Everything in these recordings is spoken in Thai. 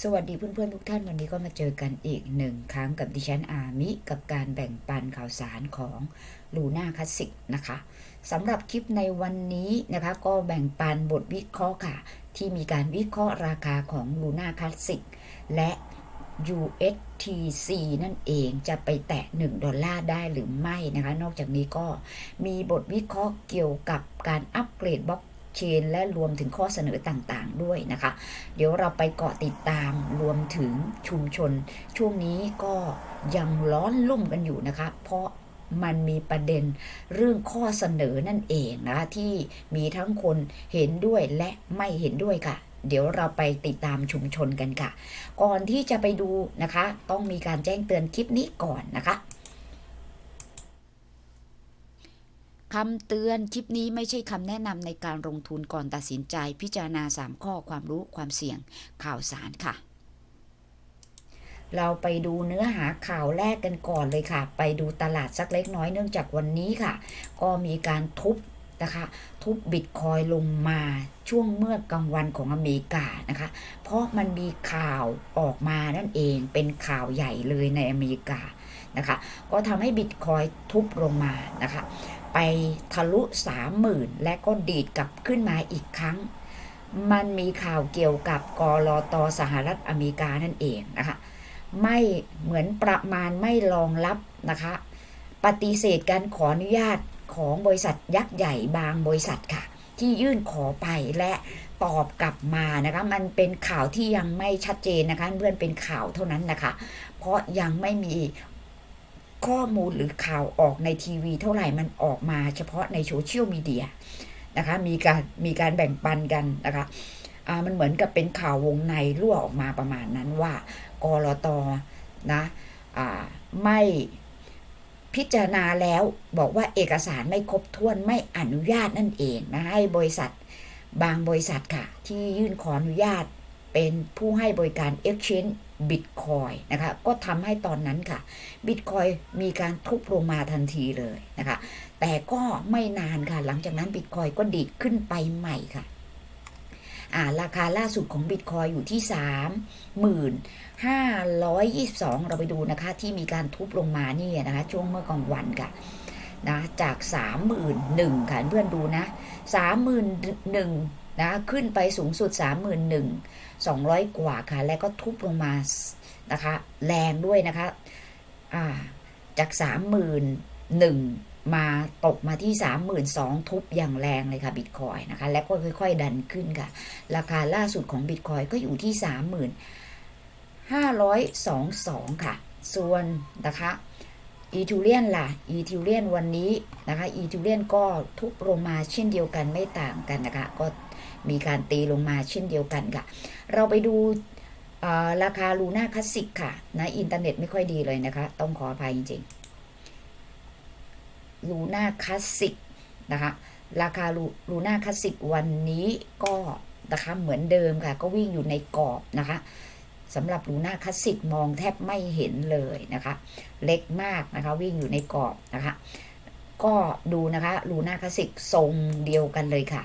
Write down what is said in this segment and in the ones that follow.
สวัสดีเพื่อนๆทุกท่านวันนี้ก็มาเจอกันอีกหนึ่งครั้งกับดิฉันอามิ กับการแบ่งปันข่าวสารของลูน่าคลาสสิกนะคะสำหรับคลิปในวันนี้นะคะก็แบ่งปันบทวิเคราะห์ค่ะ ที่มีการวิเคราะห์ราคาของลูน่าคลาสสิกและ USTC นั่นเองจะไปแตะ 1 ดอลลาร์ได้หรือไม่นะคะ นอกจากนี้ก็มีบทวิเคราะห์เกี่ยวกับการอัปเกรดบล็อก เชน และรวมถึงข้อเสนอต่างๆด้วยนะคะ เดี๋ยวเราไปเกาะติดตามรวมถึงชุมชน ช่วงนี้ก็ยังร้อนลุ่มกันอยู่นะคะ เพราะมันมีประเด็นเรื่องข้อเสนอนั่นเองนะคะที่มีทั้งคนเห็นด้วยและไม่เห็นด้วยค่ะ เดี๋ยวเราไปติดตามชุมชนกันค่ะ ก่อนที่จะไปดูนะคะ ต้องมีการแจ้งเตือนคลิปนี้ก่อนนะคะ คำเตือนคลิปนี้ไม่ใช่คำแนะนำในการลงทุนก่อนตัดสินใจ พิจารณา 3 ข้อความรู้ความเสี่ยงข่าวสารค่ะ เราไปดูเนื้อหาข่าวแรกกันก่อนเลยค่ะ ไปดูตลาดสักเล็กน้อยเนื่องจากวันนี้ค่ะ ก็มีการทุบนะคะทุบบิตคอยลงมาช่วงเมื่อกลางวันของอเมริกานะคะ เพราะมันมีข่าวออกมานั่นเองเป็นข่าวใหญ่เลยในอเมริกานะคะ ก็ทำให้บิตคอยทุบลงมานะคะ ไปทะลุ30,000และก็ดีดกลับขึ้นมาอีกครั้ง มันมีข่าวเกี่ยวกับกรอตอสหรัฐอเมริกานั่นเองนะคะไม่เหมือนประมาณไม่รองรับนะคะ ปฏิเสธการขออนุญาตของบริษัทยักษ์ใหญ่บางบริษัทค่ะ ที่ยื่นขอไปและตอบกลับมานะคะมันเป็นข่าวที่ยังไม่ชัดเจนนะคะเพื่อนเป็นข่าวเท่านั้นนะคะ เพราะยังไม่มี ข้อมูลหรือข่าวออกในทีวี เท่าไหร่มันออกมาเฉพาะในโซเชียลมีเดียนะคะมีการมีการแบ่งปันกันนะคะอ่ามันเหมือนกับเป็นข่าววงในรั่วออกมาประมาณนั้นว่ากรอตนะอ่าไม่พิจารณาแล้วบอกว่าเอกสารไม่ครบถ้วนไม่อนุญาตนั่นเองนะให้บริษัทบางบริษัทค่ะ ที่ยื่นขออนุญาตเป็นผู้ให้บริการ Exchange Bitcoin นะคะก็ทำให้ตอนนั้นค่ะ Bitcoin มีการทุบลงมาทันทีเลยนะคะแต่ก็ไม่นานค่ะหลังจากนั้น Bitcoin ก็ดีดขึ้นไปใหม่ค่ะาราคาล่าสุดของ Bitcoin อยู่ที่ 3,522 เราไปดูนะคะที่มีการทุบลงมานี่นะคะช่วงเมื่อกลางวันค่ะนะจาก 31,000ค่ะเพื่อนดูนะ 31,000 นะขึ้นไปสูงสุด 31,200 กว่าค่ะ แล้วก็ทุบลงมานะคะ แรงด้วยนะคะอ่าจาก 31,000 มาตกมาที่ 32,000 ทุบอย่างแรงเลยค่ะบิตคอยนะคะ แล้วก็ค่อยๆ ดันขึ้นค่ะ ราคาล่าสุดของบิตคอยก็อยู่ที่ 30,522 ค่ะ ส่วนนะคะอีทูเลียนล่ะ อีทูเลียนวันนี้นะคะ อีทูเลียนก็ทุบลงมาเช่นเดียวกันไม่ต่างกันนะคะ ก็ มีการตีลงมาเช่นเดียวกันค่ะ เราไปดูราคาลูน่าคลาสสิกค่ะนะอินเทอร์เน็ตไม่ค่อยดีเลยนะคะ ต้องขออภัยจริงๆลูน่าคลาสสิกนะคะราคาลูน่าคลาสสิกวันนี้ก็นะคะเหมือนเดิมค่ะ ก็วิ่งอยู่ในกรอบนะคะสำหรับลูน่าคลาสสิกมองแทบไม่เห็นเลยนะคะ เล็กมากนะคะวิ่งอยู่ในกรอบนะคะ ก็ดูนะคะลูน่าคลาสสิกทรงเดียวกันเลยค่ะ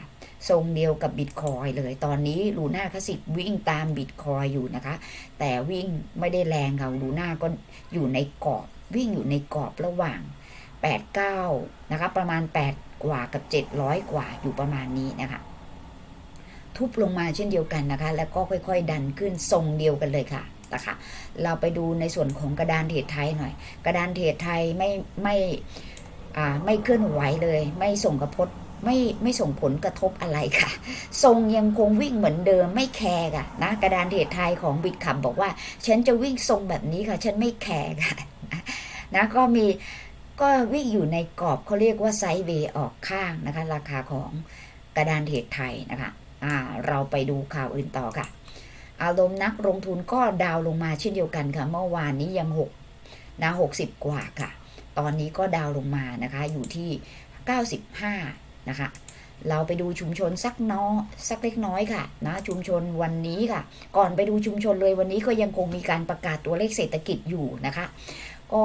ทรงเดียวกับบิตคอยเลย ตอนนี้ลูน่าคลาสิกวิ่งตามบิตคอยอยู่นะคะ แต่วิ่งไม่ได้แรงค่ะลูน่าก็อยู่ในกรอบ วิ่งอยู่ในกรอบระหว่าง 8 9 นะคะ ประมาณ 8 กว่ากับ 700 กว่าอยู่ประมาณนี้นะคะ ทุบลงมาเช่นเดียวกันนะคะ แล้วก็ค่อยๆ ดันขึ้นทรงเดียวกันเลยค่ะนะคะเราไปดูในส่วนของกระดานเทรดไทยหน่อย กระดานเทรดไทยไม่ไม่ไม่เคลื่อนไหวเลย ไม่ส่งกระพด ไม่ไม่ส่งผลกระทบอะไรค่ะ ทรงยังคงวิ่งเหมือนเดิมไม่แคร์ค่ะนะกระดานเทรดไทยของบิตคับบอกว่า ฉันจะวิ่งทรงแบบนี้ค่ะ ฉันไม่แคร์ค่ะนะก็มีก็วิ่งอยู่ในกรอบเขาเรียกว่าไซด์เวย์ออกข้างนะคะ ราคาของกระดานเทรดไทยนะคะอ่าเราไปดูข่าวอื่นต่อค่ะ อารมณ์นักลงทุนก็ดาวลงมาเช่นเดียวกันค่ะ เมื่อวานนี้ยังหกนะหกสิบกว่าค่ะ ตอนนี้ก็ดาวลงมานะคะอยู่ที่เก้าสิบห้า นะคะ เราไปดูชุมชนสักน้อยสักเล็กน้อยค่ะนะชุมชนวันนี้ค่ะ ก่อนไปดูชุมชนเลยวันนี้ก็ยังคงมีการประกาศตัวเลขเศรษฐกิจอยู่นะคะ ก็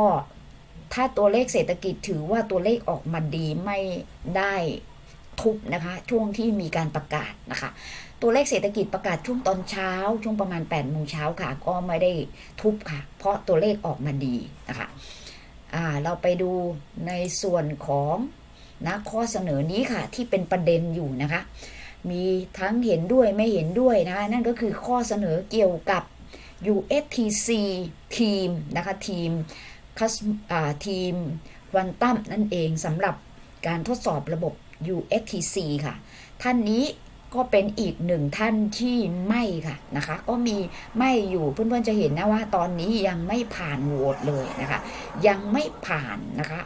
ถ้าตัวเลขเศรษฐกิจถือว่าตัวเลขออกมาดีไม่ได้ทุบนะคะช่วงที่มีการประกาศนะคะ ตัวเลขเศรษฐกิจประกาศช่วงตอนเช้า ช่วงประมาณ8ปดโมงเช้าค่ะ ก็ไม่ได้ทุบค่ะ เพราะตัวเลขออกมาดีนะคะเราไปดูในส่วนของ นะข้อเสนอนี้ค่ะที่เป็นประเด็นอยู่นะคะ มีทั้งเห็นด้วยไม่เห็นด้วยนะคะนั่นก็คือข้อเสนอเกี่ยวกับ USTC ทีมนะคะทีมคัสทีมควันตัมนั่นเองสำหรับการทดสอบระบบ USTC ค่ะ ท่านนี้ก็เป็นอีกหนึ่งท่านที่ไม่ค่ะนะคะ ก็มีไม่อยู่เพื่อนๆจะเห็นนะว่าตอนนี้ยังไม่ผ่านโหวตเลยนะคะ ยังไม่ผ่านนะคะ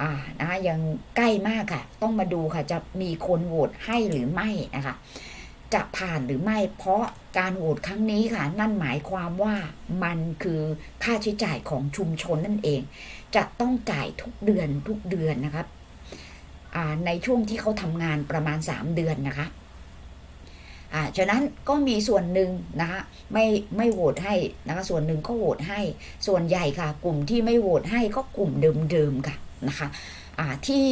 อ่านะคะยังใกล้มากค่ะ ต้องมาดูค่ะจะมีคนโหวตให้หรือไม่นะคะ จะผ่านหรือไม่ เพราะการโหวตครั้งนี้ค่ะ นั่นหมายความว่ามันคือค่าใช้จ่ายของชุมชนนั่นเอง จะต้องจ่ายทุกเดือนทุกเดือนนะครับในช่วงที่เขาทำงานประมาณ 3 เดือนนะคะอ่าฉะนั้นก็มีส่วนหนึ่งนะคะไม่ไม่โหวตให้นะคะส่วนหนึ่งก็โหวตให้ส่วนใหญ่ค่ะ กลุ่มที่ไม่โหวตให้ก็กลุ่มเดิมๆค่ะ นะคะที่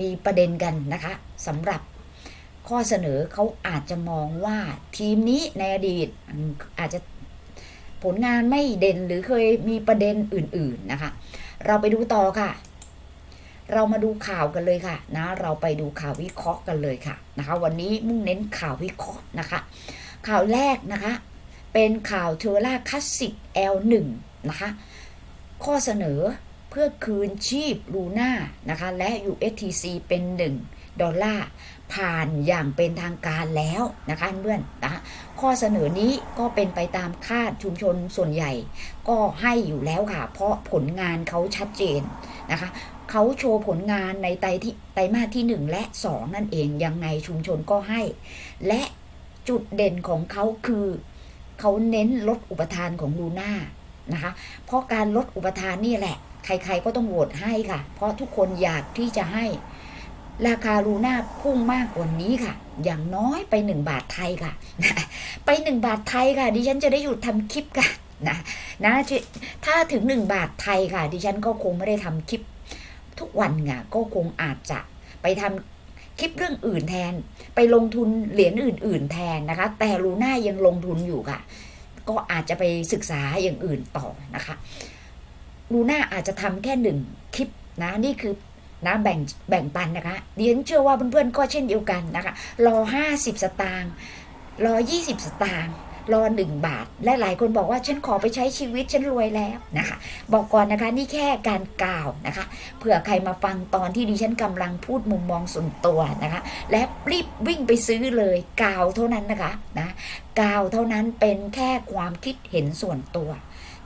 มีประเด็นกันนะคะสำหรับข้อเสนอเขาอาจจะมองว่าทีมนี้ในอดีตอืมอาจจะผลงานไม่เด่นหรือเคยมีประเด็นอื่นๆนะคะ เราไปดูต่อค่ะ เรามาดูข่าวกันเลยค่ะนะเราไปดูข่าววิเคราะห์กันเลยค่ะนะคะวันนี้มุ่งเน้นข่าววิเคราะห์นะคะ ข่าวแรกนะคะเป็นข่าวเทอร่าคลาสสิก L1 นะคะข้อเสนอ เพื่อคืนชีพลูน่านะคะ และ USTC เป็น 1 ดอลลาร์ ผ่านอย่างเป็นทางการแล้วนะคะเพื่อนนะคะข้อเสนอนี้ก็เป็นไปตามคาดชุมชนส่วนใหญ่ ก็ให้อยู่แล้วค่ะ เพราะผลงานเขาชัดเจนนะคะเขาโชว์ผลงานในไตที่ไตรมาสที่ 1 และ 2 นั่นเองยังไงชุมชนก็ให้ และจุดเด่นของเขาคือเขาเน้นลดอุปทานของลูน่านะคะ เพราะการลดอุปทานนี่แหละ ใครๆก็ต้องโหวตให้ค่ะ เพราะทุกคนอยากที่จะให้ ราคาลูน่าพุ่งมากกว่านี้ค่ะ อย่างน้อยไป 1 บาทไทยค่ะ ไป 1 บาทไทยค่ะ ดิฉันจะได้หยุดทำคลิปค่ะนะนะถ้าถึง 1 บาทไทยค่ะ ดิฉันก็คงไม่ได้ทำคลิป ทุกวันไงก็คงอาจจะไปทำคลิปเรื่องอื่นแทน ไปลงทุนเหรียญอื่น ๆ แทนนะคะ แต่ลูน่ายังลงทุนอยู่ค่ะ ก็อาจจะไปศึกษาอย่างอื่นต่อนะคะ ลูน่าอาจจะทำแค่หนึ่งคลิปนะนี่คือนะแบ่งแบ่งปันนะคะดิฉันเชื่อว่าเพื่อนๆก็เช่นเดียวกันนะคะรอ50สตางค์รอ20สตางค์รอ1บาท และหลายคนบอกว่าฉันขอไปใช้ชีวิตฉันรวยแล้วนะคะ บอกก่อนนะคะนี่แค่การกล่าวนะคะเผื่อใครมาฟังตอนที่ดิฉันกำลังพูดมุมมองส่วนตัวนะคะ และรีบวิ่งไปซื้อเลยกล่าวเท่านั้นนะคะนะกล่าวเท่านั้นเป็นแค่ความคิดเห็นส่วนตัว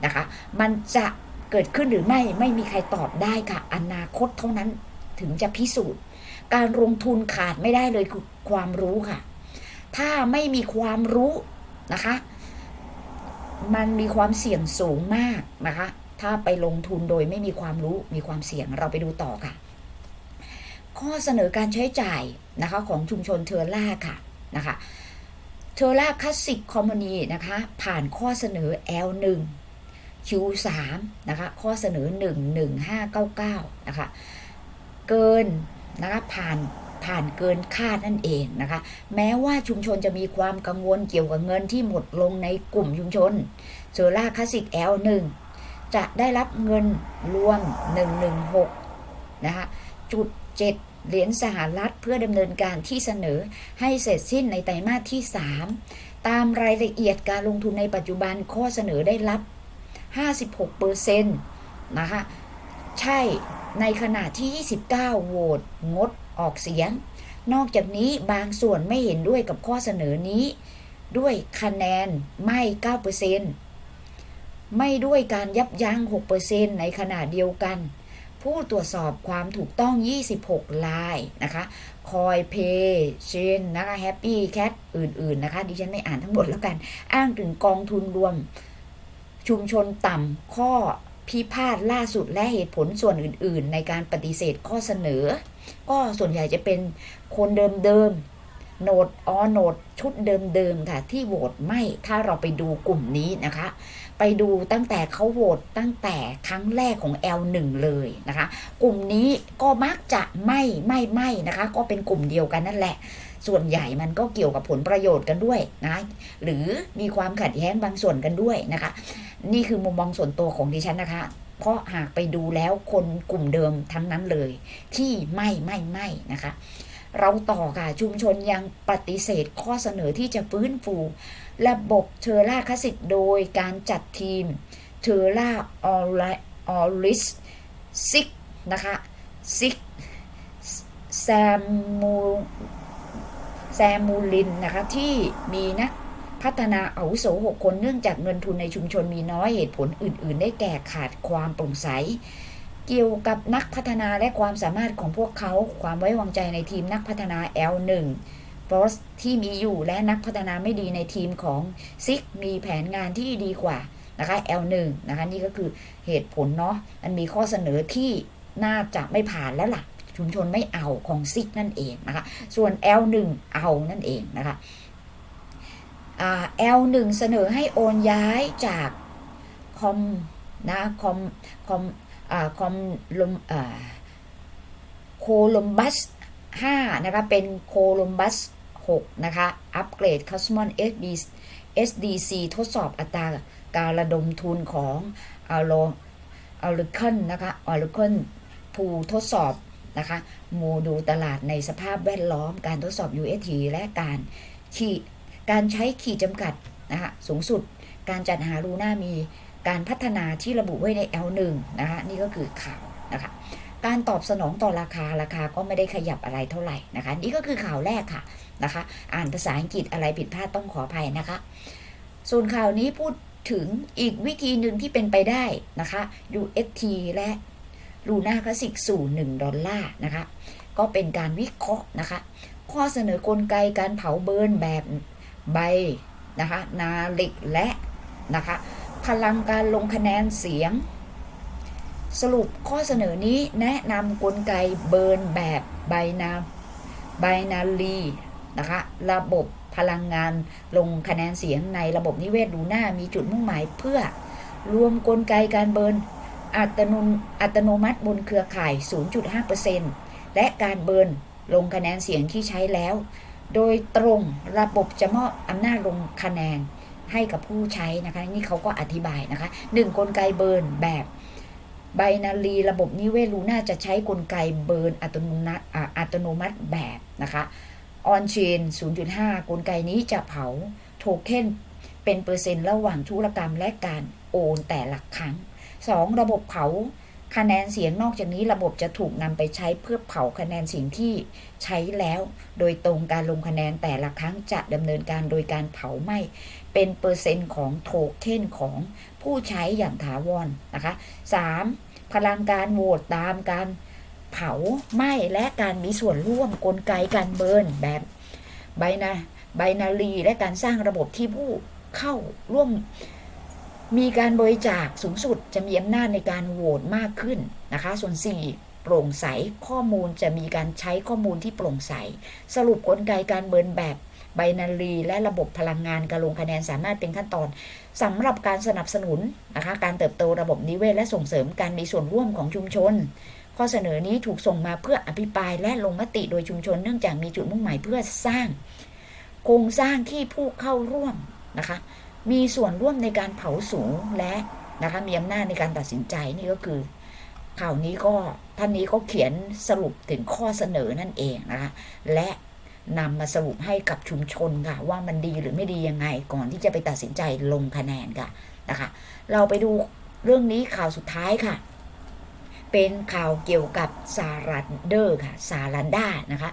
นะคะ มันจะ เกิดขึ้นหรือไม่ไม่มีใครตอบได้ค่ะ อนาคตเท่านั้นถึงจะพิสูจน์ การลงทุนขาดไม่ได้เลยคือความรู้ค่ะ ถ้าไม่มีความรู้นะคะ มันมีความเสี่ยงสูงมากนะคะ ถ้าไปลงทุนโดยไม่มีความรู้มีความเสี่ยงเราไปดูต่อค่ะ ข้อเสนอการใช้จ่ายนะคะของชุมชนเทอร่าค่ะนะคะเทอร่าคลาสสิกคอมมานีนะคะ ผ่านข้อเสนอ L1 Q3 นะคะข้อเสนอ 11599นะคะเกินนะคะผ่านผ่านเกินคาดนั่นเองนะคะ แม้ว่าชุมชนจะมีความกังวลเกี่ยวกับเงินที่หมดลงในกลุ่มชุมชนโซล่าคลาสสิก L1 จะได้รับเงินรวม 116นะคะจุด7เหรียญสหรัฐเพื่อดำเนินการที่เสนอให้เสร็จสิ้นในไตรมาสที่ 3 ตามรายละเอียดการลงทุนในปัจจุบันข้อเสนอได้รับ 56เปอร์เซ็นต์นะคะใช่ในขณะที่ 29 โหวตงดออกเสียง นอกจากนี้บางส่วนไม่เห็นด้วยกับข้อเสนอนี้ ด้วยคะแนนไม่9%ไม่ด้วยการยับยั้ง6%ในขณะเดียวกัน ผู้ตรวจสอบความถูกต้อง 26 ลายนะคะคอยเพย์เชนนะคะแฮปปี้แคทอื่น ๆ นะคะ ดิฉันไม่อ่านทั้งหมดแล้วกัน อ้างถึงกองทุนรวม ชุมชนต่ำข้อพิพาทล่าสุดและเหตุผลส่วนอื่น ๆ ในการปฏิเสธข้อเสนอ ก็ส่วนใหญ่จะเป็นคนเดิมๆโหนดออโหนดชุดเดิมๆค่ะที่โหวตไม่ถ้าเราไปดูกลุ่มนี้นะคะ ไปดูตั้งแต่เขาโหวตตั้งแต่ครั้งแรกของ L1 เลยนะคะ กลุ่มนี้ก็มักจะไม่ไม่ไม่นะคะ ก็เป็นกลุ่มเดียวกันนั่นแหละ ส่วนใหญ่มันก็เกี่ยวกับผลประโยชน์กันด้วยนะหรือมีความขัดแย้งบางส่วนกันด้วยนะคะ นี่คือมุมมองส่วนตัวของดิฉันนะคะ เพราะหากไปดูแล้วคนกลุ่มเดิมทั้งนั้นเลย ที่ไม่ไม่ไม่นะคะ เราต่อค่ะชุมชนยังปฏิเสธข้อเสนอที่จะฟื้นฟูระบบเทอร่าคลาสิกโดยการจัดทีมเทอร่าออริสซิกนะคะซิกแซมมู แซมูลินนะคะที่มีนักพัฒนาอาวุโส6คนเนื่องจากเงินทุนในชุมชนมีน้อยเหตุผลอื่น ๆ ได้แก่ขาดความโปร่งใส เกี่ยวกับนักพัฒนาและความสามารถของพวกเขาความไว้วางใจในทีมนักพัฒนา L1 บอสที่มีอยู่และนักพัฒนาไม่ดีในทีมของซิกมีแผนงานที่ดีกว่านะคะ L1 นะคะนี่ก็คือเหตุผลเนาะมันมีข้อเสนอที่น่าจะไม่ผ่านแล้วล่ะ ชุมชนไม่เอาของซิกนั่นเองนะคะ ส่วน L1 เอานั่นเองนะคะอ่า L1 เสนอให้โอนย้ายจากคอมนะคอมคอมอคอมลมโคลมบัส5นะคะเป็นโคลมบัส6นะคะ อัปเกรด Cosmos SD SDC ทดสอบอัตราการระดมทุนของอาโลอาริคอนนะคะอาริคอนผู้ทดสอบ นะคะโมดูตลาดในสภาพแวดล้อมการทดสอบ UST และการขีการใช้ขีดจำกัดนะคะสูงสุดการจัดหารูน่ามีการพัฒนาที่ระบุไว้ใน L1 นะคะนี่ก็คือข่าวนะคะการตอบสนองต่อราคาราคาก็ไม่ได้ขยับอะไรเท่าไหร่นะคะ นี่ก็คือข่าวแรกค่ะนะคะ อ่านภาษาอังกฤษอะไรผิดพลาดต้องขออภัยนะคะ ส่วนข่าวนี้พูดถึงอีกวิธีหนึ่งที่เป็นไปได้นะคะ UST และ ลูน่าคลาสสิกสู่ 1 ดอลลาร์นะคะ ก็เป็นการวิเคราะห์นะคะ ข้อเสนอกลไกการเผาเบิร์นแบบใบนะคะนาลิกและนะคะพลังการลงคะแนนเสียง สรุปข้อเสนอนี้แนะนำกลไกเบิร์นแบบไบนาไบนารีนะคะระบบพลังงานลงคะแนนเสียงในระบบนิเวศดูหน้ามีจุดมุ่งหมายเพื่อรวมกลไกการเบิร์น อัตโนอัตโนมัติบนเครือข่าย 0.5%และการเบิร์นลงคะแนนเสียงที่ใช้แล้ว โดยตรงระบบจะมอบอำนาจลงคะแนนให้กับผู้ใช้นะคะ นี่เขาก็อธิบายนะคะหนึ่งกลไกเบิร์นแบบไบนารีระบบนิเวศลูน่าจะใช้กลไกเบิร์นอัตโนมัติอัตโนมัติแบบนะคะออนเชน 0.5 กลไกนี้จะเผาโทเค็นเป็นเปอร์เซ็นต์ระหว่างธุรกรรมและการโอนแต่ละครั้ง 2. ระบบเผาคะแนนเสียงนอกจากนี้ระบบจะถูกนำไปใช้เพื่อเผาคะแนนเสียงที่ใช้แล้ว โดยตรงการลงคะแนนแต่ละครั้งจะดำเนินการโดยการเผาไหม้เป็นเปอร์เซ็นต์ของโทเค็นของผู้ใช้อย่างถาวรนนะคะ 3. พลังการโหวตตามการเผาไหม้และการมีส่วนร่วมกลไกการเบิร์นแบบไบนาไบนารีและการสร้างระบบที่ผู้เข้าร่วม มีการบริจาคสูงสุดจะมีอำนาจในการโหวตมากขึ้นนะคะ ส่วน 4 โปร่งใสข้อมูลจะมีการใช้ข้อมูลที่โปร่งใส สรุปกลไกการเบิร์นแบบไบนารีและระบบพลังงานการลงคะแนนสามารถเป็นขั้นตอนสำหรับการสนับสนุนนะคะการเติบโตระบบนิเวศและส่งเสริมการมีส่วนร่วมของชุมชน ข้อเสนอนี้ถูกส่งมาเพื่ออภิปรายและลงมติโดยชุมชนเนื่องจากมีจุดมุ่งหมายเพื่อสร้าง โครงสร้างที่ผู้เข้าร่วมนะคะ มีส่วนร่วมในการเผาสูงและนะคะมีอำนาจในการตัดสินใจนี่ก็คือข่าวนี้ก็ท่านนี้ก็เขียนสรุปถึงข้อเสนอนั่นเองนะคะและนำมาสรุปให้กับชุมชนค่ะ ว่ามันดีหรือไม่ดียังไงก่อนที่จะไปตัดสินใจลงคะแนนค่ะนะคะ เราไปดูเรื่องนี้ข่าวสุดท้ายค่ะ เป็นข่าวเกี่ยวกับซารันเดอร์ค่ะซารันด้านะคะ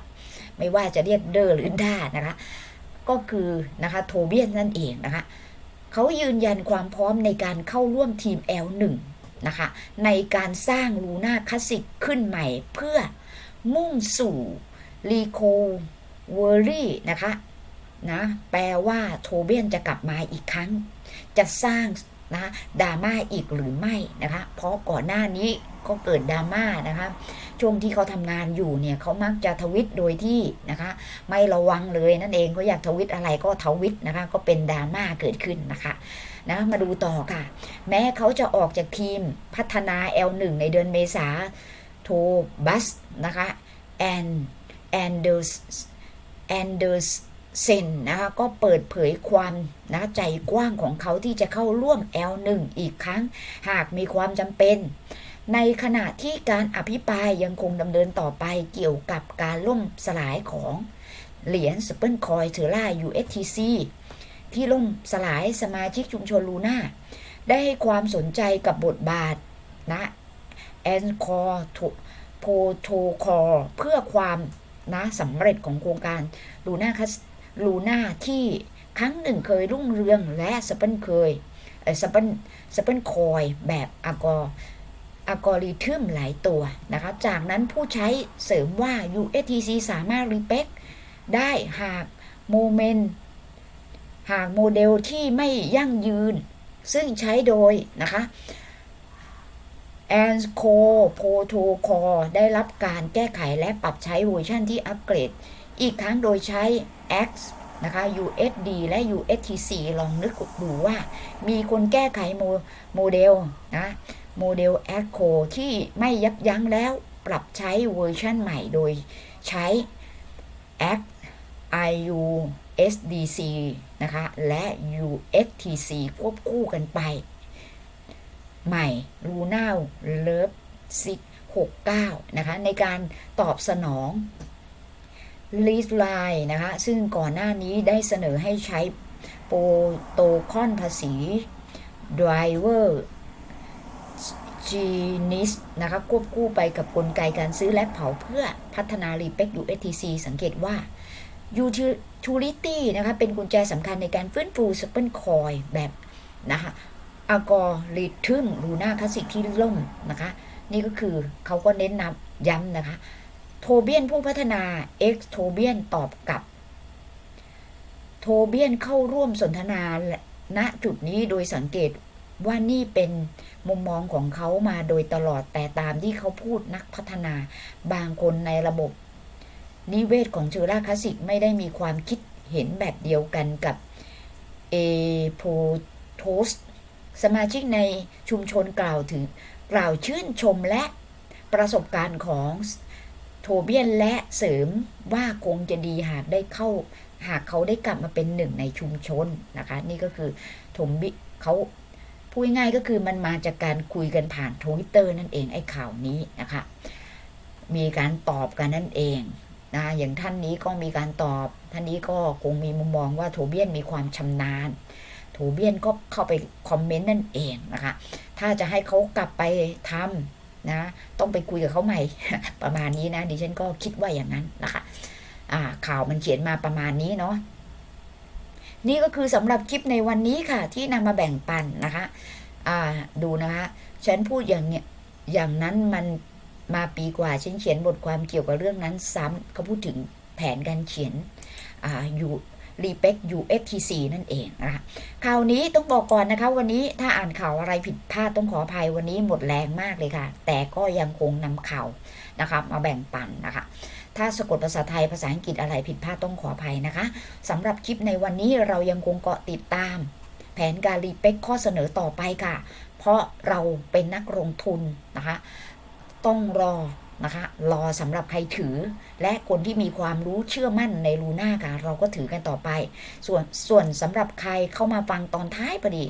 ไม่ว่าจะเรียกเดอร์หรือด้านะคะ ก็คือนะคะโทเบียนนั่นเองนะคะ เขายืนยันความพร้อมในการเข้าร่วมทีม L1 นะคะในการสร้างลูน่าคลาสสิกขึ้นใหม่เพื่อมุ่งสู่รีโคเวอรี่นะคะนะแปลว่าโทเบียนจะกลับมาอีกครั้ง จะสร้าง นะดราม่าอีกหรือไม่นะคะ เพราะก่อนหน้านี้ก็เกิดดราม่านะคะช่วงที่เขาทำงานอยู่เนี่ยเขามักจะทวิตโดยที่นะคะ ไม่ระวังเลยนั่นเองเขาอยากทวิตอะไรก็ทวิตนะคะ ก็เป็นดราม่าเกิดขึ้นนะคะนะมาดูต่อค่ะ แม้เขาจะออกจากทีมพัฒนา L1 ในเดือนเมษาโทบัสนะคะแอนแอนเดอร์สแอนเดอร์ เซนนะคะก็เปิดเผยความนะใจกว้างของเขาที่จะเข้าร่วม L1 อีกครั้ง หากมีความจำเป็น ในขณะที่การอภิปรายยังคงดำเนินต่อไปเกี่ยวกับการล่มสลายของเหรียญสเปิลคอยเทอร่า USTC ที่ล่มสลายสมาชิกชุมชนลูน่า ได้ให้ความสนใจกับบทบาทนะแอนคอร์โพโทคอร์เพื่อความนะสำเร็จของโครงการลูน่าคัส ลูน่าที่ครั้งหนึ่งเคยรุ่งเรืองและสเปิลเคยเสเปิลสเปิลคอยแบบอากออัลกอริทึมหลายตัวนะคะ จากนั้นผู้ใช้เสริมว่า USTC สามารถรีเ e คได้หากโมเมนต์หากโมเดลที่ไม่ยั่งยืน ซึ่งใช้โดยนะคะ a n c o Protocol ได้รับการแก้ไขและปรับใช้เวอร์ชันที่อัปเกรด อีกครั้งโดยใช้ X นะคะ USD และ USTC ลองนึกดูว่า มีคนแก้ไขโมโมเดลนะโมเดล a c o ที่ไม่ยับยั้งแล้วปรับใช้เวอร์ชันใหม่โดยใช้ X IUSDC นะคะ และ USTC ควบคู่กันไป ใหม่ลูน่าเลิฟซิก69 นะคะ ในการตอบสนอง ลีสไลน์นะคะ ซึ่งก่อนหน้านี้ได้เสนอให้ใช้โปรโตคอนภาษี Driver Genius นะคะควบคู่ไปกับกลไกการซื้อและเผาเพื่อพัฒนา r e p e c USTC สังเกตว่า Utility นะคะเป็นกุญแจสำคัญในการฟื้นฟู s p ป l Coin แบบนะคะอัลกอริทึมลูน่าคลาสสิกที่ล่มนะคะ นี่ก็คือเขาก็เน้นนำย้ำนะคะ โทเบียนผู้พัฒนา X โทเบียนตอบกลับ โทเบียนเข้าร่วมสนทนาณจุดนี้โดยสังเกตว่านี่เป็นมุมมองของเขามาโดยตลอดแต่ตามที่เขาพูดนักพัฒนา บางคนในระบบ นิเวศของเชอร่าคลาสสิกไม่ได้มีความคิดเห็นแบบเดียวกันกับเอโพโทสสมาชิกในชุมชนกล่าวถึงกล่าวชื่นชมและประสบการณ์ของ โทเบียนและเสริมว่าคงจะดีหากได้เข้า หากเขาได้กลับมาเป็นหนึ่งในชุมชนนะคะ นี่ก็คือโทมบิเขาพูดง่ายก็คือมันมาจากการคุยกันผ่านทวิตเตอร์นั่นเองไอ้ข่าวนี้นะคะ มีการตอบกันนั่นเองนะอย่างท่านนี้ก็มีการตอบ ท่านนี้ก็คงมีมุมมองว่าโทเบียนมีความชำนาญโทเบียนก็เข้าไปคอมเมนต์นั่นเองนะคะ ถ้าจะให้เขากลับไปทำ นะต้องไปคุยกับเขาใหม่ ประมาณนี้นะดิฉันก็คิดว่าอย่างนั้นนะคะอ่าข่าวมันเขียนมาประมาณนี้เนาะนี่ก็คือสำหรับคลิปในวันนี้ค่ะ ที่นำมาแบ่งปันนะคะอ่าดูนะคะฉันพูดอย่างเนี้ยอย่างนั้นมันมาปีกว่าฉันเขียนบทความเกี่ยวกับเรื่องนั้นซ้ำเขาพูดถึงแผนการเขียนอ่าอยู่ รีเป็ก USTC นั่นเองนะคะข่าวนี้ต้องบอกก่อนนะคะ วันนี้ถ้าอ่านข่าวอะไรผิดพลาดต้องขออภัยวันนี้หมดแรงมากเลยค่ะ แต่ก็ยังคงนำข่าวนะคะมาแบ่งปันนะคะถ้าสะกดภาษาไทยภาษาอังกฤษอะไรผิดพลาดต้องขออภัยนะคะสำหรับคลิปในวันนี้เรายังคงเกาะติดตาม แผนการรีเป็กข้อเสนอต่อไปค่ะ เพราะเราเป็นนักลงทุนนะคะ ต้องรอ นะคะ รอสำหรับใครถือ และคนที่มีความรู้เชื่อมั่นในลูน่าค่ะ เราก็ถือกันต่อไป ส่วนส่วนสำหรับใครเข้ามาฟังตอนท้ายพอดี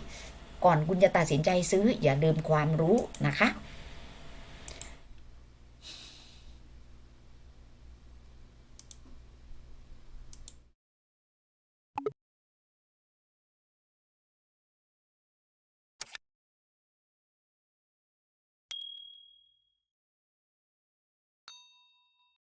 ก่อนคุณจะตัดสินใจซื้ออย่าลืมความรู้นะคะ